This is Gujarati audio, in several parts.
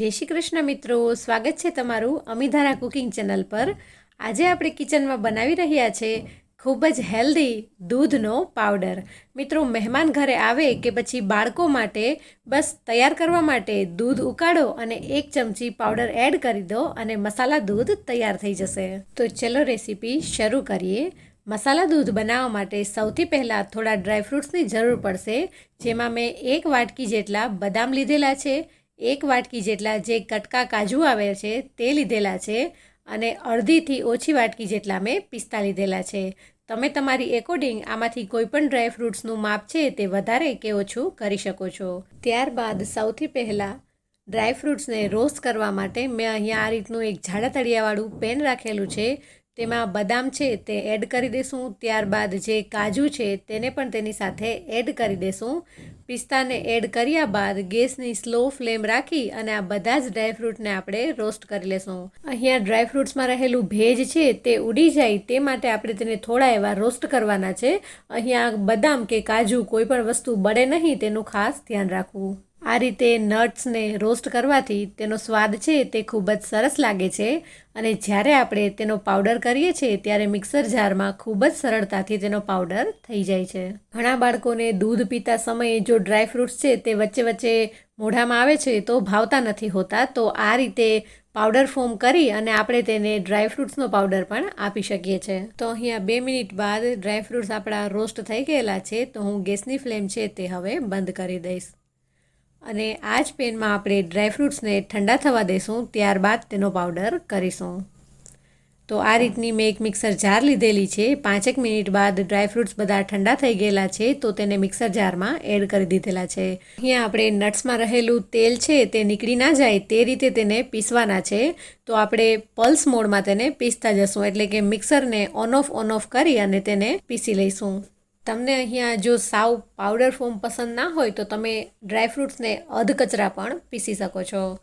જય શ્રી કૃષ્ણ મિત્રો, સ્વાગત છે તમારું અમિધારા કુકિંગ ચેનલ પર. આજે આપણે કિચનમાં બનાવી રહ્યા છે ખૂબ જ હેલ્ધી દૂધનો પાવડર. મિત્રો, મહેમાન ઘરે આવે કે પછી બાળકો માટે, બસ તૈયાર કરવા માટે દૂધ ઉકાળો અને એક ચમચી પાવડર એડ કરી દો અને મસાલા દૂધ તૈયાર થઈ જશે. તો ચલો રેસીપી શરૂ કરીએ. મસાલા દૂધ બનાવવા માટે સૌથી પહેલાં થોડા ડ્રાયફ્રૂટ્સની જરૂર પડશે, જેમાં મેં એક વાટકી જેટલા બદામ લીધેલા છે એક વાટકી જેટલા જે કટકા કાજુ આવે છે તે લીધેલા છે અને અડધીથી ઓછી વાટકી જેટલા મેં પિસ્તા લીધેલા છે. તમે તમારી એકોર્ડિંગ આમાંથી કોઈ પણ ડ્રાયફ્રૂટ્સનું માપ છે તે વધારે કે ઓછું કરી શકો છો. ત્યારબાદ સૌથી પહેલાં ડ્રાયફ્રૂટ્સને રોસ્ટ કરવા માટે મેં અહીંયા આ રીતનું એક જાડા તળિયાવાળું પેન રાખેલું છે. તેમાં બદામ છે તે એડ કરી દેશું. ત્યારબાદ જે કાજુ છે તેને પણ તેની સાથે એડ કરી દેશું. પિસ્તાને એડ કર્યા બાદ ગેસની સ્લો ફ્લેમ રાખી અને આ બધા જ ડ્રાયફ્રૂટને આપણે રોસ્ટ કરી લેશું. અહીંયા ડ્રાયફ્રૂટ્સમાં રહેલું ભેજ છે તે ઉડી જાય તે માટે આપણે તેને થોડા એવા રોસ્ટ કરવાના છે. અહીંયા બદામ કે કાજુ કોઈ પણ વસ્તુ બળે નહીં તેનું ખાસ ધ્યાન રાખવું. આ રીતે નટ્સને રોસ્ટ કરવાથી તેનો સ્વાદ છે તે ખૂબ જ સરસ લાગે છે અને જ્યારે આપણે તેનો પાવડર કરીએ છીએ ત્યારે મિક્સર જારમાં ખૂબ જ સરળતાથી તેનો પાવડર થઈ જાય છે. ઘણા બાળકોને દૂધ પીતા સમયે જો ડ્રાયફ્રૂટ્સ છે તે વચ્ચે વચ્ચે મોઢામાં આવે છે તો ભાવતા નથી હોતા, તો આ રીતે પાવડર ફોર્મ કરી અને આપણે તેને ડ્રાયફ્રૂટ્સનો પાવડર પણ આપી શકીએ છીએ તો અહીંયા બે મિનિટ બાદ ડ્રાયફ્રૂટ્સ આપણા રોસ્ટ થઈ ગયેલા છે, તો હું ગેસની ફ્લેમ છે તે હવે બંધ કરી દઈશ. અને આ જ પેનમાં આપણે ડ્રાયફ્રૂટ્સને ઠંડા થવા દઈશું ત્યારબાદ તેનો પાવડર કરીશું. તો આ રીતની મેં એક મિક્સર જાર લીધેલી છે. પાંચેક મિનિટ બાદ ડ્રાયફ્રૂટ્સ બધા ઠંડા થઈ ગયેલા છે, તો તેને મિક્સર જારમાં એડ કરી દીધેલા છે. અહીંયા આપણે નટ્સમાં રહેલું તેલ છે, તે નીકળી ના જાય, તે રીતે તેને પીસવાના છે. તો આપણે પલ્સ મોડમાં તેને પીસતા જશું, એટલે કે મિક્સરને ઓન ઓફ ઓન ઓફ કરી અને તેને પીસી લઈશું. તમને અહીંયા જો સાવ પાવડર ફોર્મ પસંદ ના હોય તો તમે ડ્રાયફ્રૂટ્સને અધકચરા પણ પીસી શકો છો.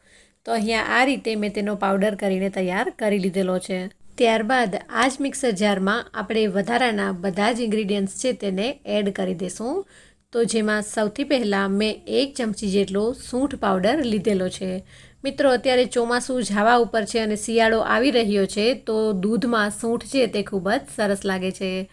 તો અહીંયા આ રીતે મેં તેનો પાવડર કરીને તૈયાર કરી લીધેલો છે. ત્યારબાદ આ જ મિક્સર જારમાં આપણે વધારાના બધા જ ઇન્ગ્રીડિયન્ટ્સ છે તેને એડ કરી દઈશું તો જેમાં સૌથી પહેલાં મેં એક ચમચી જેટલો સૂંઠ પાવડર લીધેલો છે. મિત્રો, અત્યારે ચોમાસું જાવા ઉપર છે અને શિયાળો આવી રહ્યો છે, તો દૂધમાં સૂંઠ છે તે ખૂબ જ સરસ લાગે છે.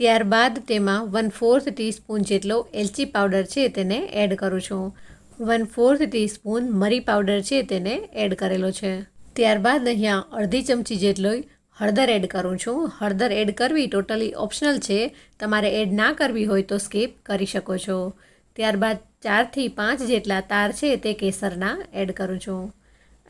ત્યારબાદ તેમાં વન ફોર્થ ટીસ્પૂન જેટલો એલચી પાવડર છે તેને એડ કરું છું. વન ફોર્થ ટીસ્પૂન મરી પાવડર છે તેને એડ કરેલો છે. ત્યારબાદ અહીંયા અડધી ચમચી જેટલો હળદર એડ કરું છું. હળદર એડ કરવી ટોટલી ઓપ્શનલ છે. તમારે એડ ના કરવી હોય તો સ્કીપ કરી શકો છો. ત્યારબાદ ચારથી પાંચ જેટલા તાર છે તે કેસરના એડ કરું છું.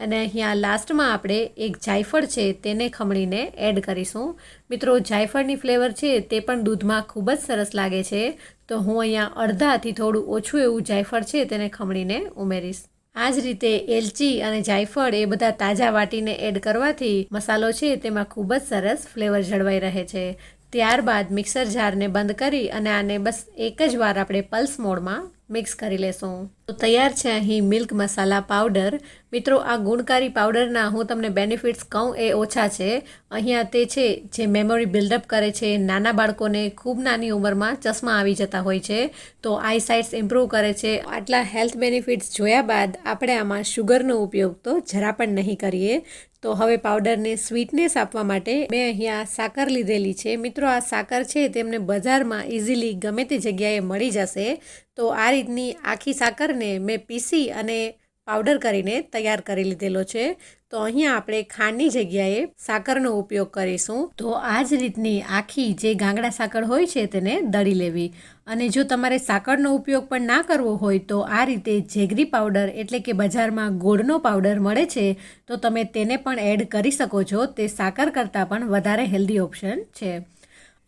અને અહીંયા લાસ્ટમાં આપણે એક જાયફળ છે તેને ખમણીને એડ કરીશું. મિત્રો, જાયફળની ફ્લેવર છે તે પણ દૂધમાં ખૂબ જ સરસ લાગે છે. તો હું અહીંયા અડધાથી થોડું ઓછું એવું જાયફળ છે તેને ખમણીને ઉમેરીશ. આ જ રીતે એલચી અને જાયફળ એ બધા તાજા વાટીને એડ કરવાથી મસાલો છે તેમાં ખૂબ જ સરસ ફ્લેવર જળવાઈ રહે છે. ત્યારબાદ મિક્સર જારને બંધ કરી અને આને બસ એક જ વાર આપણે પલ્સ મોડમાં મિક્સ કરી લેશું. તો તૈયાર છે અહીં મિલ્ક મસાલા પાવડર. મિત્રો, આ ગુણકારી પાવડરના હું તમને બેનિફિટ્સ કહું એ ઓછા છે. અહીંયા તે છે, જે મેમોરી બિલ્ડઅપ કરે છે નાના બાળકોને ખૂબ નાની ઉંમરમાં ચશ્મા આવી જતા હોય છે. તો આઈ સાઇટ્સ ઇમ્પ્રૂવ કરે છે. આટલા હેલ્થ બેનિફિટ્સ જોયા બાદ આપણે આમાં શુગરનો ઉપયોગ તો જરા પણ નહીં કરીએ. તો હવે પાવડરને સ્વીટનેસ આપવા માટે મેં અહીંયા સાકર લીધેલી છે. મિત્રો, આ સાકર છે, તેમને બજારમાં ઇઝીલી ગમે તે જગ્યાએ મળી જશે. તો આ રીતની આખી સાકરને મેં પીસી અને પાવડર કરીને તૈયાર કરી લીધેલો છે. તો અહીંયા આપણે ખાંડની જગ્યાએ સાકરનો ઉપયોગ કરીશું. તો આ જ રીતની આખી જે ગાંગડા સાકર હોય છે તેને દળી લેવી. અને જો તમારે સાકરનો ઉપયોગ પણ ના કરવો હોય તો આ રીતે જેગરી પાવડર એટલે કે બજારમાં ગોળનો પાવડર મળે છે, તો તમે તેને પણ એડ કરી શકો છો. તે સાકર કરતાં પણ વધારે હેલ્ધી ઓપ્શન છે.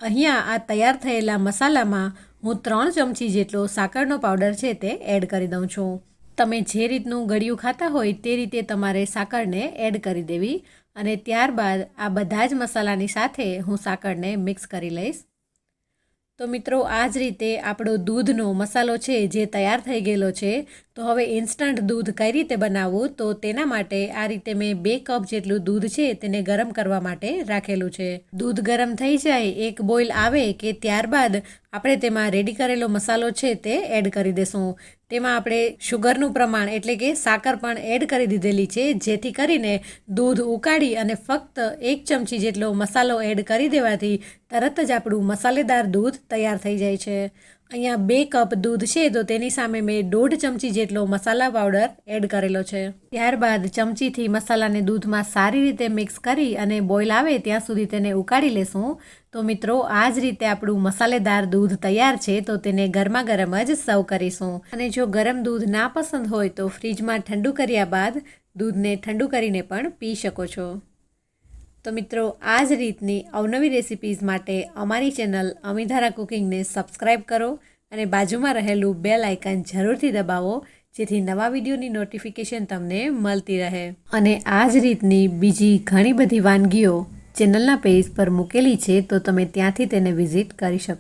અહીંયા આ તૈયાર થયેલા મસાલામાં હું ત્રણ ચમચી જેટલો સાકરનો પાવડર છે તે એડ કરી દઉં છું. તમે જે રીતનું ગળ્યું ખાતા હોય તે રીતે તમારે સાકરને એડ કરી દેવી અને ત્યારબાદ આ બધા જ મસાલાની સાથે હું સાકરને મિક્સ કરી લઈશ. તો મિત્રો, આ જ રીતે આપણો દૂધનો મસાલો છે જે તૈયાર થઈ ગયેલો છે, તો હવે ઇન્સ્ટન્ટ દૂધ કઈ રીતે બનાવવું તો તેના માટે આ રીતે મેં બે કપ જેટલું દૂધ છે તેને ગરમ કરવા માટે રાખેલું છે. દૂધ ગરમ થઈ જાય, એક બોઇલ આવે કે ત્યારબાદ આપણે તેમાં રેડી કરેલો મસાલો છે તે એડ કરી દેશું. તેમાં આપણે શુગરનું પ્રમાણ એટલે કે સાકર પણ એડ કરી દીધેલી છે, જેથી કરીને દૂધ ઉકાળી અને ફક્ત એક ચમચી જેટલો મસાલો એડ કરી દેવાથી તરત જ આપણું મસાલેદાર દૂધ તૈયાર થઈ જાય છે. અહીંયા બે કપ દૂધ છે, તો તેની સામે મેં દોઢ ચમચી જેટલો મસાલા પાવડર એડ કરેલો છે. ત્યારબાદ ચમચીથી મસાલાને દૂધમાં સારી રીતે મિક્સ કરી અને બોઇલ આવે ત્યાં સુધી તેને ઉકાળી લેશું. તો મિત્રો, આ જ રીતે આપણું મસાલેદાર દૂધ તૈયાર છે, તો તેને ગરમા ગરમ જ સર્વ કરીશું. અને જો ગરમ દૂધ ના પસંદ હોય, તો ફ્રીજમાં ઠંડુ કર્યા બાદ દૂધને ઠંડુ કરીને પણ પી શકો છો. તો મિત્રો આ જ રીતની અવનવી રેસિપીઝ માટે અમારી ચેનલ અમીધારા કુકિંગને સબસ્ક્રાઈબ કરો અને બાજુમાં રહેલું બેલ આઇકન જરૂરથી દબાવો, જેથી નવા વિડીયોની નોટિફિકેશન તમને મળતી રહે. અને આ જ રીતની બીજી ઘણી બધી વાનગીઓ ચેનલના પેજ પર મૂકેલી છે, તો તમે ત્યાંથી તેને વિઝિટ કરી શકો.